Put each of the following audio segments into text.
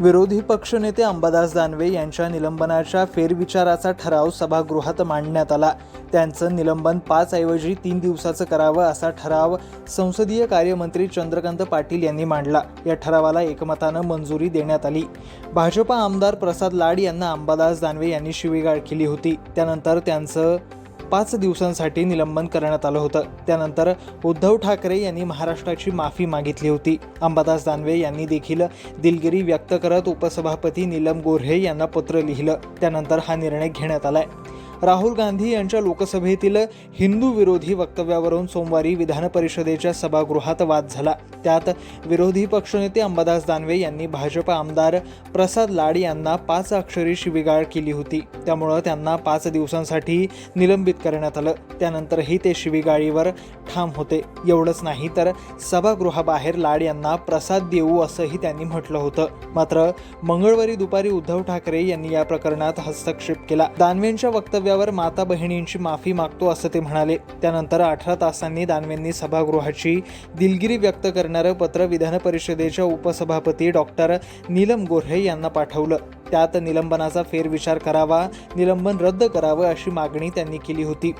विरोधी पक्षनेते अंबादास दानवे यांच्या निलंबनाच्या फेरविचाराचा ठराव सभागृहात मांडण्यात आला. त्यांचं निलंबन पाच ऐवजी तीन दिवसाचं करावं असा ठराव संसदीय कार्यमंत्री चंद्रकांत पाटील यांनी मांडला. या ठरावाला एकमतानं मंजुरी देण्यात आली. भाजपा आमदार प्रसाद लाड यांना अंबादास दानवे यांनी शिवीगाळ केली होती. त्यानंतर त्यांचं पाच दिवसांसाठी निलंबन करण्यात आलं होतं. त्यानंतर उद्धव ठाकरे यांनी महाराष्ट्राची माफी मागितली होती. अंबादास दानवे यांनी देखील दिलगिरी व्यक्त करत उपसभापती नीलम गोऱ्हे यांना पत्र लिहिलं. त्यानंतर हा निर्णय घेण्यात आलाय. राहुल गांधी यांच्या लोकसभेतील हिंदू विरोधी वक्तव्यावरून सोमवारी विधान परिषदेच्या सभागृहात वाद झाला. त्यात विरोधी पक्षनेते अंबादास दानवे यांनी भाजप आमदार प्रसाद लाड यांना पाच अक्षरी शिवीगाळ केली होती. त्यामुळं त्यांना पाच दिवसांसाठी निलंबित करण्यात आलं. त्यानंतरही ते शिवीगाळीवर ठाम होते. एवढंच नाही तर सभागृहाबाहेर लाड यांना प्रसाद देऊ असंही त्यांनी म्हटलं होतं. मात्र मंगळवारी दुपारी उद्धव ठाकरे यांनी या प्रकरणात हस्तक्षेप केला. दानवेंच्या वक्तव्य वक्तव्यावर माता बहिणींची माफी मागतो असं ते म्हणाले. त्यानंतर अठरा तासांनी दानवेंनी सभागृहाची दिलगिरी व्यक्त करणारं पत्र विधान परिषदेच्या उपसभापती डॉक्टर नीलम गोऱ्हे यांना पाठवलं. त्यात निलंबनाचा फेरविचार करावा निलंबन रद्द करावं अशी मागणी त्यांनी केली होती.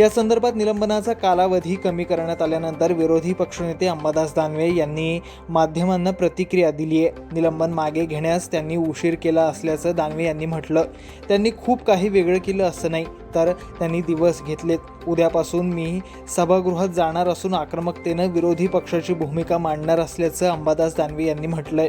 या संदर्भात निलंबनाचा कालावधी कमी करण्यात आल्यानंतर विरोधी पक्षनेते अंबादास दानवे यांनी माध्यमांना प्रतिक्रिया दिली आहे. निलंबन मागे घेण्यास त्यांनी उशीर केला असल्याचं दानवे यांनी म्हटलं. त्यांनी खूप काही वेगळं केलं असं नाही तर त्यांनी दिवस घेतलेत. उद्यापासून मी सभागृहात जाणार असून आक्रमकतेनं विरोधी पक्षाची भूमिका मांडणार असल्याचं अंबादास दानवे यांनी म्हटलंय.